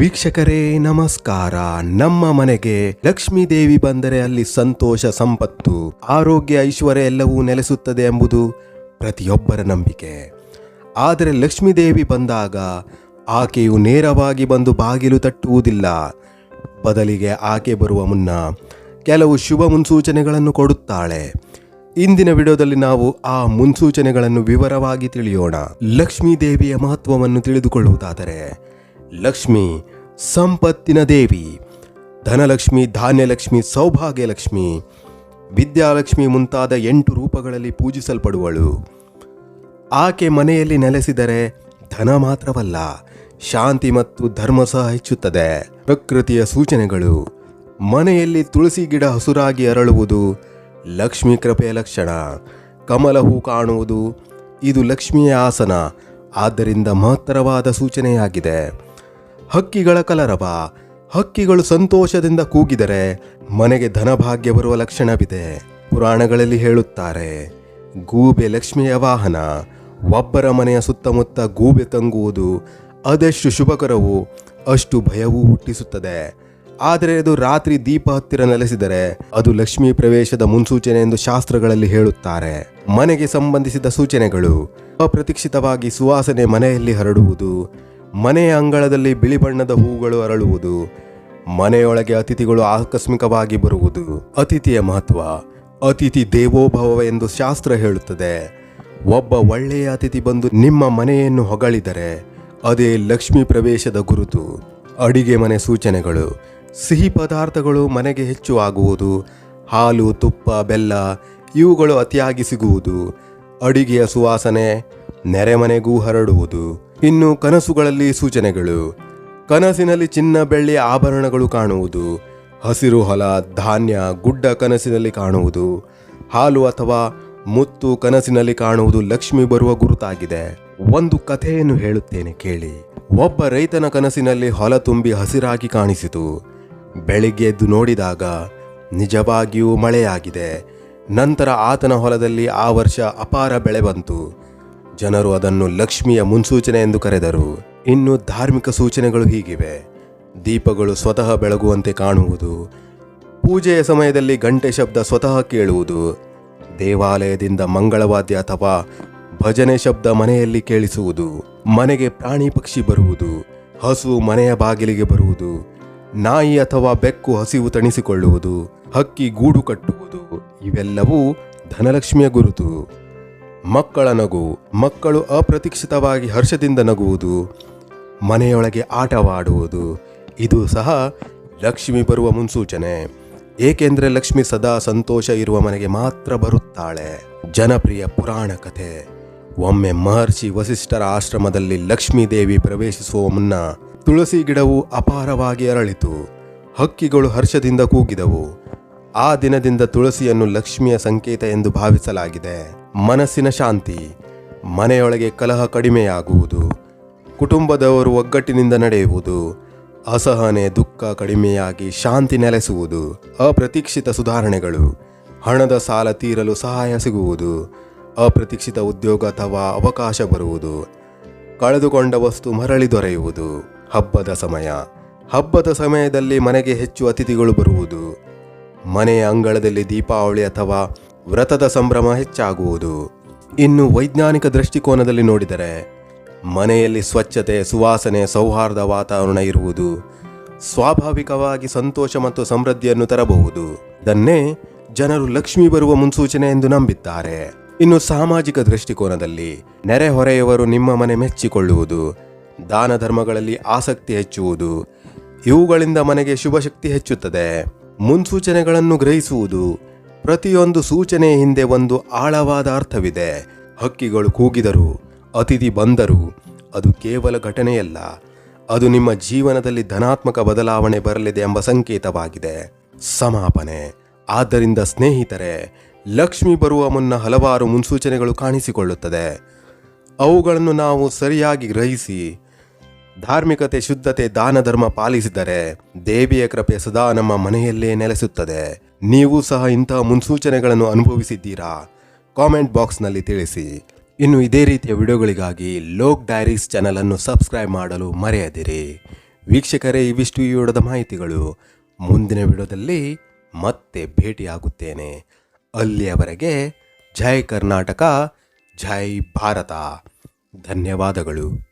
ವೀಕ್ಷಕರೇ, ನಮಸ್ಕಾರ. ನಮ್ಮ ಮನೆಗೆ ಲಕ್ಷ್ಮೀ ದೇವಿ ಬಂದರೆ ಅಲ್ಲಿ ಸಂತೋಷ, ಸಂಪತ್ತು, ಆರೋಗ್ಯ, ಐಶ್ವರ್ಯ ಎಲ್ಲವೂ ನೆಲೆಸುತ್ತದೆ ಎಂಬುದು ಪ್ರತಿಯೊಬ್ಬರ ನಂಬಿಕೆ. ಆದರೆ ಲಕ್ಷ್ಮೀ ದೇವಿ ಬಂದಾಗ ಆಕೆಯು ನೇರವಾಗಿ ಬಂದು ಬಾಗಿಲು ತಟ್ಟುವುದಿಲ್ಲ. ಬದಲಿಗೆ ಆಕೆ ಬರುವ ಮುನ್ನ ಕೆಲವು ಶುಭ ಮುನ್ಸೂಚನೆಗಳನ್ನು ಕೊಡುತ್ತಾಳೆ. ಇಂದಿನ ವಿಡಿಯೋದಲ್ಲಿ ನಾವು ಆ ಮುನ್ಸೂಚನೆಗಳನ್ನು ವಿವರವಾಗಿ ತಿಳಿಯೋಣ. ಲಕ್ಷ್ಮೀ ದೇವಿಯ ಮಹತ್ವವನ್ನು ತಿಳಿದುಕೊಳ್ಳುವುದಾದರೆ ಲಕ್ಷ್ಮಿ ಸಂಪತ್ತಿನ ದೇವಿ. ಧನಲಕ್ಷ್ಮಿ, ಧಾನ್ಯಲಕ್ಷ್ಮಿ, ಸೌಭಾಗ್ಯಲಕ್ಷ್ಮಿ. ವಿದ್ಯಾಲಕ್ಷ್ಮಿ ಮುಂತಾದ ಎಂಟು ರೂಪಗಳಲ್ಲಿ ಪೂಜಿಸಲ್ಪಡುವಳು. ಆಕೆ ಮನೆಯಲ್ಲಿ ನೆಲೆಸಿದರೆ ಧನ ಮಾತ್ರವಲ್ಲ, ಶಾಂತಿ ಮತ್ತು ಧರ್ಮ ಸಹ ಹೆಚ್ಚುತ್ತದೆ. ಪ್ರಕೃತಿಯ ಸೂಚನೆಗಳು. ಮನೆಯಲ್ಲಿ ತುಳಸಿ ಗಿಡ ಹಸುರಾಗಿ ಅರಳುವುದು ಲಕ್ಷ್ಮಿ ಕೃಪೆಯ ಲಕ್ಷಣ. ಕಮಲ ಹೂ ಕಾಣುವುದು ಇದು ಲಕ್ಷ್ಮಿಯ ಆಸನ. ಆದ್ದರಿಂದ ಮಹತ್ತರವಾದ ಸೂಚನೆಯಾಗಿದೆ. ಹಕ್ಕಿಗಳ ಕಲರವ. ಹಕ್ಕಿಗಳು ಸಂತೋಷದಿಂದ ಕೂಗಿದರೆ ಮನೆಗೆ ಧನಭಾಗ್ಯ ಬರುವ ಲಕ್ಷಣವಿದೆ. ಪುರಾಣಗಳಲ್ಲಿ ಹೇಳುತ್ತಾರೆ, ಗೂಬೆ ಲಕ್ಷ್ಮಿಯ ವಾಹನ, ಒಬ್ಬರ ಮನೆಯ ಸುತ್ತಮುತ್ತ ಗೂಬೆ ತಂಗುವುದು, ಅದೆಷ್ಟು ಶುಭಕರವು ಅಷ್ಟು ಭಯವೂ ಹುಟ್ಟಿಸುತ್ತದೆ. ಆದರೆ ಅದು ರಾತ್ರಿ ದೀಪ ಹತ್ತಿರ ನೆಲೆಸಿದರೆ ಅದು ಲಕ್ಷ್ಮೀ ಪ್ರವೇಶದ ಮುನ್ಸೂಚನೆ ಎಂದು ಶಾಸ್ತ್ರಗಳಲ್ಲಿ ಹೇಳುತ್ತಾರೆ. ಮನೆಗೆ ಸಂಬಂಧಿಸಿದ ಸೂಚನೆಗಳು, ಅಪ್ರತೀಕ್ಷಿತವಾಗಿ ಸುವಾಸನೆ ಮನೆಯಲ್ಲಿ ಹರಡುವುದು ಮನೆಯ ಅಂಗಳದಲ್ಲಿ ಬಿಳಿ ಬಣ್ಣದ ಹೂಗಳು ಅರಳುವುದು, ಮನೆಯೊಳಗೆ ಅತಿಥಿಗಳು ಆಕಸ್ಮಿಕವಾಗಿ ಬರುವುದು ಅತಿಥಿಯ ಮಹತ್ವ. ಅತಿಥಿ ದೇವೋಭವ ಎಂದು ಶಾಸ್ತ್ರ ಹೇಳುತ್ತದೆ. ಒಬ್ಬ ಒಳ್ಳೆಯ ಅತಿಥಿ ಬಂದು ನಿಮ್ಮ ಮನೆಯನ್ನು ಹೊಗಳಿದರೆ, ಅದೇ ಲಕ್ಷ್ಮಿ ಪ್ರವೇಶದ ಗುರುತು. ಅಡಿಗೆ ಮನೆ ಸೂಚನೆಗಳು. ಸಿಹಿ ಪದಾರ್ಥಗಳು ಮನೆಗೆ ಹೆಚ್ಚು ಆಗುವುದು. ಹಾಲು, ತುಪ್ಪ, ಬೆಲ್ಲ ಇವುಗಳು ಅತಿಯಾಗಿ ಸಿಗುವುದು. ಅಡಿಗೆಯ ಸುವಾಸನೆ, ನೆರೆಮನೆಗೂ ಹರಡುವುದು. ಇನ್ನು ಕನಸುಗಳಲ್ಲಿ ಸೂಚನೆಗಳು. ಕನಸಿನಲ್ಲಿ ಚಿನ್ನ ಬೆಳ್ಳಿ ಆಭರಣಗಳು ಕಾಣುವುದು. ಹಸಿರು ಹೊಲ, ಧಾನ್ಯ, ಗುಡ್ಡ ಕನಸಿನಲ್ಲಿ ಕಾಣುವುದು. ಹಾಲು ಅಥವಾ ಮುತ್ತು ಕನಸಿನಲ್ಲಿ ಕಾಣುವುದು ಲಕ್ಷ್ಮಿ ಬರುವ ಗುರುತಾಗಿದೆ. ಒಂದು ಕಥೆಯನ್ನು ಹೇಳುತ್ತೇನೆ ಕೇಳಿ. ಒಬ್ಬ ರೈತನ ಕನಸಿನಲ್ಲಿ ಹೊಲ ತುಂಬಿ ಹಸಿರಾಗಿ ಕಾಣಿಸಿತು. ಬೆಳಿಗ್ಗೆ ಎದ್ದು ನೋಡಿದಾಗ ನಿಜವಾಗಿಯೂ ಮಳೆಯಾಗಿದೆ. ನಂತರ ಆತನ ಹೊಲದಲ್ಲಿ ಆ ವರ್ಷ ಅಪಾರ ಬೆಳೆ ಬಂತು. ಜನರು ಅದನ್ನು ಲಕ್ಷ್ಮಿಯ ಮುನ್ಸೂಚನೆ ಎಂದು ಕರೆದರು. ಇನ್ನು ಧಾರ್ಮಿಕ ಸೂಚನೆಗಳು ಹೀಗಿವೆ. ದೀಪಗಳು ಸ್ವತಃ ಬೆಳಗುವಂತೆ ಕಾಣುವುದು. ಪೂಜೆಯ ಸಮಯದಲ್ಲಿ ಗಂಟೆ ಶಬ್ದ ಸ್ವತಃ ಕೇಳುವುದು. ದೇವಾಲಯದಿಂದ ಮಂಗಳವಾದ್ಯ ಅಥವಾ ಭಜನೆ ಶಬ್ದ ಮನೆಯಲ್ಲಿ ಕೇಳಿಸುವುದು. ಮನೆಗೆ ಪ್ರಾಣಿ ಪಕ್ಷಿ ಬರುವುದು. ಹಸು ಮನೆಯ ಬಾಗಿಲಿಗೆ ಬರುವುದು. ನಾಯಿ ಅಥವಾ ಬೆಕ್ಕು ಹಸಿವು ತಣಿಸಿಕೊಳ್ಳುವುದು. ಹಕ್ಕಿ ಗೂಡು ಕಟ್ಟುವುದು. ಇವೆಲ್ಲವೂ ಧನಲಕ್ಷ್ಮಿಯ ಗುರುತು. ಮಕ್ಕಳ ನಗು, ಮಕ್ಕಳು ಅಪ್ರತೀಕ್ಷಿತವಾಗಿ ಹರ್ಷದಿಂದ ನಗುವುದು, ಮನೆಯೊಳಗೆ ಆಟವಾಡುವುದು, ಇದು ಸಹ ಲಕ್ಷ್ಮಿ ಬರುವ ಮುನ್ಸೂಚನೆ. ಏಕೆಂದರೆ ಲಕ್ಷ್ಮಿ ಸದಾ ಸಂತೋಷ ಇರುವ ಮನೆಗೆ ಮಾತ್ರ ಬರುತ್ತಾಳೆ. ಜನಪ್ರಿಯ ಪುರಾಣ ಕಥೆ. ಒಮ್ಮೆ ಮಹರ್ಷಿ ವಸಿಷ್ಠರ ಆಶ್ರಮದಲ್ಲಿ ಲಕ್ಷ್ಮೀ ದೇವಿ ಪ್ರವೇಶಿಸುವ ಮುನ್ನ ತುಳಸಿ ಗಿಡವು ಅಪಾರವಾಗಿ ಅರಳಿತು. ಹಕ್ಕಿಗಳು ಹರ್ಷದಿಂದ ಕೂಗಿದವು. ಆ ದಿನದಿಂದ ತುಳಸಿಯನ್ನು ಲಕ್ಷ್ಮಿಯ ಸಂಕೇತ ಎಂದು ಭಾವಿಸಲಾಗಿದೆ. ಮನಸ್ಸಿನ ಶಾಂತಿ, ಮನೆಯೊಳಗೆ ಕಲಹ ಕಡಿಮೆಯಾಗುವುದು, ಕುಟುಂಬದವರು ಒಗ್ಗಟ್ಟಿನಿಂದ ನಡೆಯುವುದು, ಅಸಹನೆ, ದುಃಖ ಕಡಿಮೆಯಾಗಿ ಶಾಂತಿ ನೆಲೆಸುವುದು, ಅಪ್ರತೀಕ್ಷಿತ ಸುಧಾರಣೆಗಳು, ಹಣದ ಸಾಲ ತೀರಲು ಸಹಾಯ ಸಿಗುವುದು, ಅಪ್ರತೀಕ್ಷಿತ ಉದ್ಯೋಗ ಅಥವಾ ಅವಕಾಶ ಬರುವುದು, ಕಳೆದುಕೊಂಡ ವಸ್ತು ಮರಳಿ ದೊರೆಯುವುದು, ಹಬ್ಬದ ಸಮಯ, ಹಬ್ಬದ ಸಮಯದಲ್ಲಿ ಮನೆಗೆ ಹೆಚ್ಚು ಅತಿಥಿಗಳು ಬರುವುದು, ಮನೆಯ ಅಂಗಳದಲ್ಲಿ ದೀಪಾವಳಿ ಅಥವಾ ವ್ರತದ ಸಂಭ್ರಮ ಹೆಚ್ಚಾಗುವುದು. ಇನ್ನು ವೈಜ್ಞಾನಿಕ ದೃಷ್ಟಿಕೋನದಲ್ಲಿ ನೋಡಿದರೆ, ಮನೆಯಲ್ಲಿ ಸ್ವಚ್ಛತೆ, ಸುವಾಸನೆ, ಸೌಹಾರ್ದ ವಾತಾವರಣ ಇರುವುದು, ಸ್ವಾಭಾವಿಕವಾಗಿ ಸಂತೋಷ ಮತ್ತು ಸಮೃದ್ಧಿಯನ್ನು ತರಬಹುದು. ಇದನ್ನೇ ಜನರು ಲಕ್ಷ್ಮಿ ಬರುವ ಮುನ್ಸೂಚನೆ ಎಂದು ನಂಬಿದ್ದಾರೆ. ಇನ್ನು ಸಾಮಾಜಿಕ ದೃಷ್ಟಿಕೋನದಲ್ಲಿ ನೆರೆಹೊರೆಯವರು ನಿಮ್ಮ ಮನೆ ಮೆಚ್ಚಿಕೊಳ್ಳುವುದು, ದಾನ ಧರ್ಮಗಳಲ್ಲಿ ಆಸಕ್ತಿ ಹೆಚ್ಚುವುದು, ಇವುಗಳಿಂದ ಮನೆಗೆ ಶುಭಶಕ್ತಿ ಹೆಚ್ಚುತ್ತದೆ. ಮುನ್ಸೂಚನೆಗಳನ್ನು ಗ್ರಹಿಸುವುದು ಪ್ರತಿಯೊಂದು ಸೂಚನೆ ಹಿಂದೆ ಒಂದು ಆಳವಾದ ಅರ್ಥವಿದೆ. ಹಕ್ಕಿಗಳು ಕೂಗಿದರು, ಅತಿಥಿ ಬಂದರು ಅದು ಕೇವಲ ಘಟನೆಯಲ್ಲ. ಅದು ನಿಮ್ಮ ಜೀವನದಲ್ಲಿ ಧನಾತ್ಮಕ ಬದಲಾವಣೆ ಬರಲಿದೆ ಎಂಬ ಸಂಕೇತವಾಗಿದೆ. ಸಮಾಪನೆ. ಆದ್ದರಿಂದ ಸ್ನೇಹಿತರೆ, ಲಕ್ಷ್ಮಿ ಬರುವ ಮುನ್ನ ಹಲವಾರು ಮುನ್ಸೂಚನೆಗಳು ಕಾಣಿಸಿಕೊಳ್ಳುತ್ತದೆ. ಅವುಗಳನ್ನು ನಾವು ಸರಿಯಾಗಿ ಗ್ರಹಿಸಿ ಧಾರ್ಮಿಕತೆ, ಶುದ್ಧತೆ, ದಾನ, ಧರ್ಮ ಪಾಲಿಸಿದರೆ ದೇವಿಯ ಕೃಪೆ ಸದಾ ನಮ್ಮ ಮನೆಯಲ್ಲೇ ನೆಲೆಸುತ್ತದೆ. ನೀವು ಸಹ ಇಂತಹ ಮುನ್ಸೂಚನೆಗಳನ್ನು ಅನುಭವಿಸಿದ್ದೀರಾ? ಕಾಮೆಂಟ್ ಬಾಕ್ಸ್ನಲ್ಲಿ ತಿಳಿಸಿ. ಇನ್ನು ಇದೇ ರೀತಿಯ ವಿಡಿಯೋಗಳಿಗಾಗಿ ಲೋಕ್ ಡೈರೀಸ್ ಚಾನಲನ್ನು ಸಬ್ಸ್ಕ್ರೈಬ್ ಮಾಡಲು ಮರೆಯದಿರಿ. ವೀಕ್ಷಕರೇ, ಇವಿಷ್ಟು ಈ ಮಾಹಿತಿಗಳು. ಮುಂದಿನ ವಿಡಿಯೋದಲ್ಲಿ ಮತ್ತೆ ಭೇಟಿಯಾಗುತ್ತೇನೆ. ಅಲ್ಲಿಯವರೆಗೆ ಜೈ ಕರ್ನಾಟಕ, ಜೈ ಭಾರತ. ಧನ್ಯವಾದಗಳು.